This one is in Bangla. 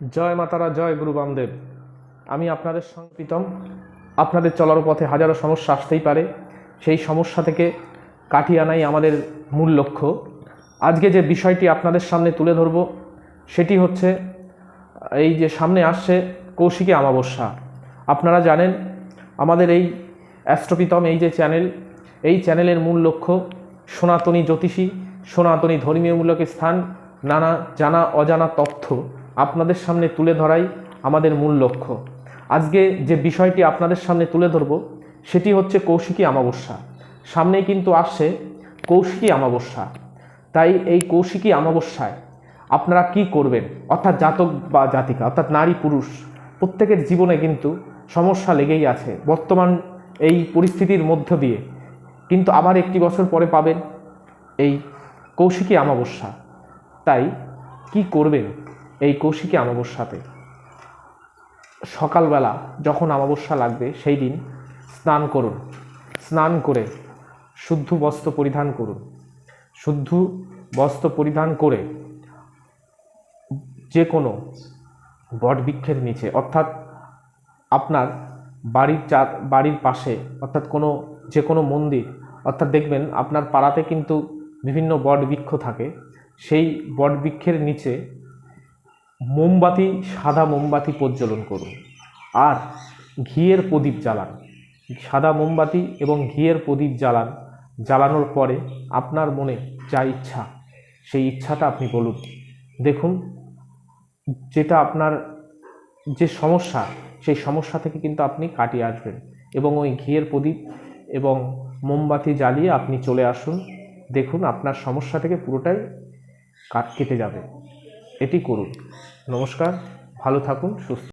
জয় মাতারা জয় গুরু বামদেব। আমি আপনাদের সঙ্গে প্রীতম আপনাদের চলার পথে হাজারো সমস্যা আসতেই পারে। সেই সমস্যা থেকে কাটিয়ে আনাই আমাদের মূল লক্ষ্য। আজকে যে বিষয়টি আপনাদের সামনে তুলে ধরব, সেটি হচ্ছে, এই যে সামনে আসছে কৌশিকী অমাবস্যা। আপনারা জানেন, আমাদের এই অ্যাস্ট্রোপিতম, এই যে চ্যানেল, এই চ্যানেলের মূল লক্ষ্য সনাতনী জ্যোতিষী, সনাতনী ধর্মীয়মূলক স্থান, নানা জানা অজানা তথ্য। আপনাদের সামনে তুলে ধরাই আমাদের মূল লক্ষ্য। আজকে যে বিষয়টি আপনাদের সামনে তুলে ধরব, সেটি হচ্ছে কৌশিকী অমাবস্যা। সামনেই কিন্তু আসছে কৌশিকী অমাবস্যা। তাই এই কৌশিকী অমাবস্যায় আপনারা কি করবেন? অর্থাৎ জাতক বা জাতিকা, অর্থাৎ নারী পুরুষ, প্রত্যেকের জীবনে কিন্তু সমস্যা লেগেই আছে। বর্তমান এই পরিস্থিতির মধ্য দিয়ে কিন্তু আবার একটি বছর পরে পাবেন এই কৌশিকী অমাবস্যা। তাই কি করবেন? এই কৌশিকী অমাবস্যাতে সকালবেলা যখন অমাবস্যা লাগবে, সেই দিন স্নান করুন। স্নান করে শুদ্ধ বস্ত্র পরিধান করুন। শুদ্ধ বস্ত্র পরিধান করে যে কোনো বটবৃক্ষের নিচে, অর্থাৎ আপনার বাড়ির চার বাড়ির পাশে, অর্থাৎ কোনো যে কোনো মন্দির, অর্থাৎ দেখবেন আপনার পাড়াতে কিন্তু বিভিন্ন বটবৃক্ষ থাকে। সেই বটবৃক্ষের নিচে মোমবাতি, সাদা মোমবাতি প্রজ্বলন করুন। আর ঘিয়ের প্রদীপ জ্বালান। সাদা মোমবাতি এবং ঘিয়ের প্রদীপ জ্বালান, জ্বালানোর পরে আপনার মনে যা ইচ্ছা, সেই ইচ্ছাটা আপনি বলুন। দেখুন, যেটা আপনার যে সমস্যা, সেই সমস্যা থেকে কিন্তু আপনি কাটিয়ে আসবেন এবং ওই ঘিয়ের প্রদীপ এবং মোমবাতি জ্বালিয়ে আপনি চলে আসুন। দেখুন, আপনার সমস্যা থেকে পুরোটাই কাট, কেটে যাবে। এটি করুন। নমস্কার ভালো থাকুন সুস্থ